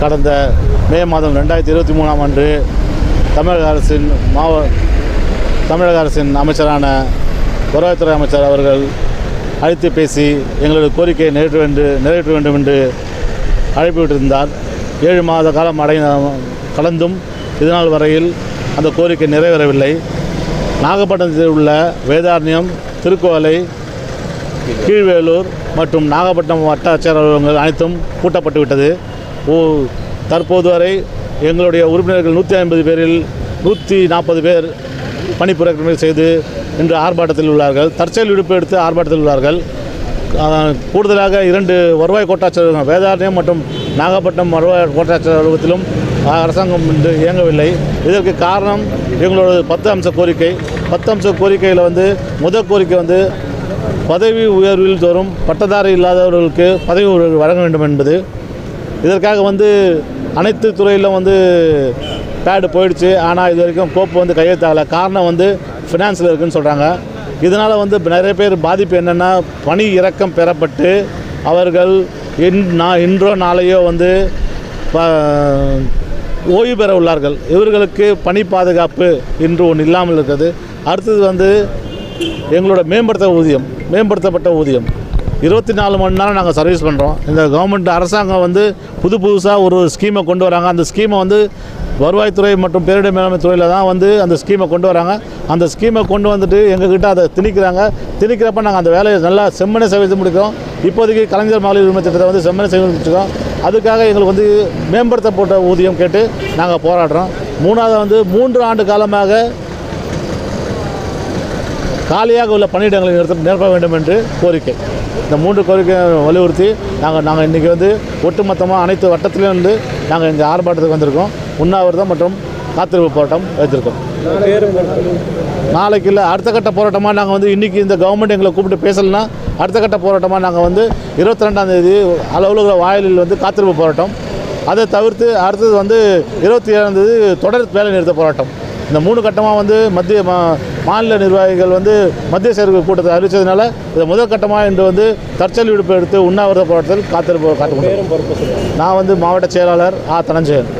கடந்த மே மாதம் ரெண்டாயிரத்தி இருபத்தி மூணாம் ஆண்டு தமிழக அரசின் மாவ தமிழக அரசின் அமைச்சரான வருவாய்த்துறை அமைச்சர் அவர்கள் அழைத்து பேசி எங்களது கோரிக்கையை நிறைவேற்ற வேண்டும் நிறைவேற்ற வேண்டும் என்று அழைப்பு விட்டிருந்தார். ஏழு மாத காலம் அடை கலந்தும் இதுநாள் வரையில் அந்த கோரிக்கை நிறைவேறவில்லை. நாகப்பட்டினத்தில் உள்ள வேதாரண்யம் திருக்கோலை கீழ்வேலூர் மற்றும் நாகப்பட்டினம் வட்டாட்சியர் அலுவலகங்கள் அனைத்தும் பூட்டப்பட்டு விட்டது. ஓ தற்போது வரை எங்களுடைய உறுப்பினர்கள் நூற்றி ஐம்பது பேரில் நூற்றி நாற்பது பேர் பணிப்புறக்கணை செய்து இன்று ஆர்ப்பாட்டத்தில் உள்ளார்கள். தற்செயல் விடுப்பு எடுத்து ஆர்ப்பாட்டத்தில் உள்ளார்கள். கூடுதலாக இரண்டு வருவாய் கோட்டாட்சியர் வேதாரண்யம் மற்றும் நாகப்பட்டினம் வருவாய் கோட்டாட்சியர் அலுவலகத்திலும் அரசாங்கம் இன்று இயங்கவில்லை. இதற்கு காரணம் எங்களோட பத்து அம்ச கோரிக்கை. பத்து அம்ச கோரிக்கையில் வந்து முதல் கோரிக்கை வந்து பதவி உயர்வில் தோறும் பட்டதாரி இல்லாதவர்களுக்கு பதவி உயர்வு வழங்க வேண்டும் என்பது. இதற்காக வந்து அனைத்து துறையிலும் வந்து பேடு போயிடுச்சு. ஆனால் இது வரைக்கும் கோப்பு வந்து கையெழுத்தாகலை காரணம் வந்து ஃபினான்ஸில் இருக்குன்னு சொல்கிறாங்க இதனால் வந்து நிறைய பேர் பாதிப்பு என்னென்னா பணி இறக்கம் பெறப்பட்டு அவர்கள் இன் நான் இன்றோ நாளையோ வந்து ப- ஓய்வு பெற உள்ளார்கள். இவர்களுக்கு பணி பாதுகாப்பு இன்று ஒன்று இல்லாமல் இருக்கிறது. அடுத்தது வந்து எங்களோட மேம்படுத்த ஊதியம். மேம்படுத்தப்பட்ட ஊதியம். இருபத்தி நாலு மணி நேரம் நாங்கள் சர்வீஸ் பண்ணுறோம் இந்த கவர்மெண்ட் அரசாங்கம் வந்து புது புதுசாக ஒரு ஸ்கீமை கொண்டு வராங்க. அந்த ஸ்கீமை வந்து வருவாய்த்துறை மற்றும் பேரிடர் மேலாண்மை துறையில் தான் வந்து அந்த ஸ்கீமை கொண்டு வராங்க. அந்த ஸ்கீமை கொண்டு வந்துட்டு எங்ககிட்ட அதை திணிக்கிறாங்க. திணிக்கிறப்ப நாங்கள் அந்த வேலையை நல்லா செம்மனை செய்து முடிக்கிறோம். இப்போதைக்கு கலைஞர் மகளிர் உரிமை திட்டத்தை வந்து செம்மனை செய்து முடிச்சிருக்கோம். அதுக்காக எங்களுக்கு வந்து மேம்படுத்தப்பட்ட ஊதியம் கேட்டு நாங்கள் போராடுறோம். மூணாவது வந்து மூன்று ஆண்டு காலமாக காலியாக உள்ள பணியிடங்களை நிறுத்த நிரப்ப வேண்டும் என்று கோரிக்கை. இந்த மூன்று கோரிக்கையை வலியுறுத்தி நாங்கள் நாங்கள் இன்றைக்கி வந்து ஒட்டுமொத்தமாக அனைத்து வட்டத்திலும் இருந்து நாங்கள் இங்கே ஆர்ப்பாட்டத்துக்கு வந்திருக்கோம். உண்ணாவிரதம் மற்றும் காத்திருப்பு போராட்டம் வைத்திருக்கோம். நாளைக்கு இல்லை அடுத்த கட்ட போராட்டமாக நாங்கள் வந்து இன்றைக்கி இந்த கவர்மெண்ட் எங்களை கூப்பிட்டு பேசலைன்னா அடுத்த கட்ட போராட்டமாக நாங்கள் வந்து இருபத்தி ரெண்டாம் தேதி அலுவலக வாயிலில் வந்து காத்திருப்பு போராட்டம். அதை தவிர்த்து அடுத்தது வந்து இருபத்தி ஏழாம் தேதி தொடர் வேலை நிறுத்த போராட்டம். இந்த மூணு கட்டமாக வந்து மத்திய மா- மாநில நிர்வாகிகள் வந்து மத்திய செயற்கை கூட்டத்தை அறிவித்ததுனால இதை முதல் கட்டமாக இன்று வந்து தற்செயல் விடுப்பு எடுத்து உண்ணாவிரத போராட்டத்தில் காத்திருப்பு காட்டு நான் வந்து மாவட்ட செயலாளர் ஆ. தனஞ்சயன்.